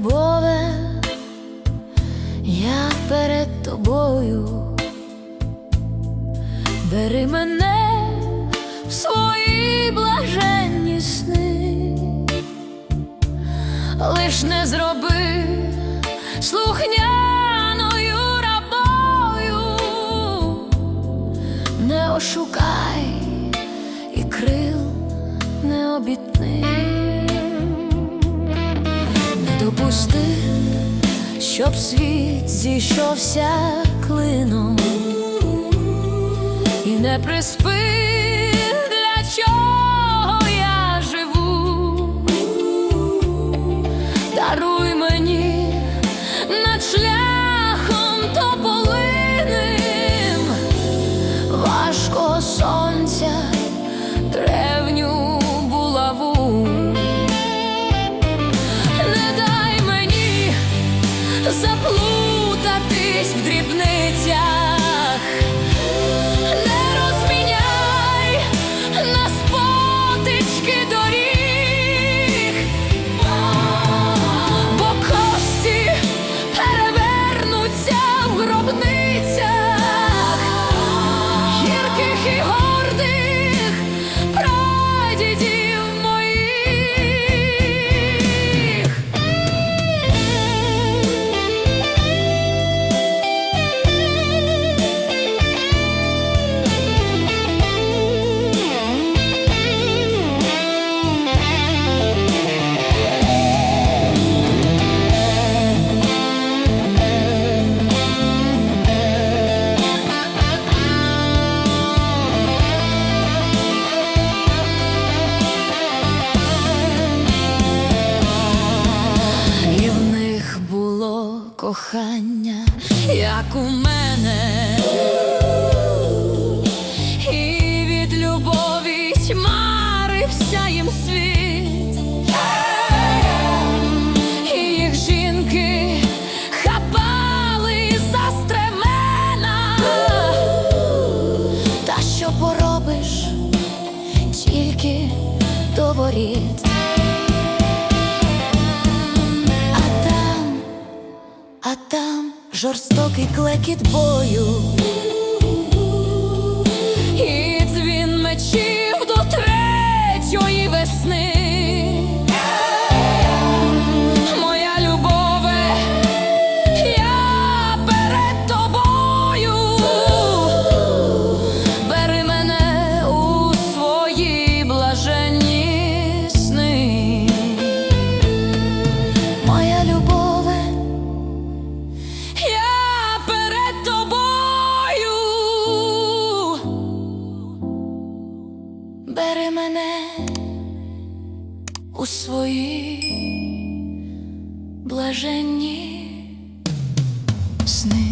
Любове, я перед тобою, бери мене в свої блаженні сни, лиш не зроби слухняною рабою, не ошукай не щоб світ зійшовся клином. І не приспи, в кохання, як у мене, і від любові тьмарився їм світ, їх жінки хапали за стремена, та що поробиш тільки до воріт. А там жорстокий клекіт бою. І дзвін мечів до третьої весни. Бери мене у свої блаженні сни.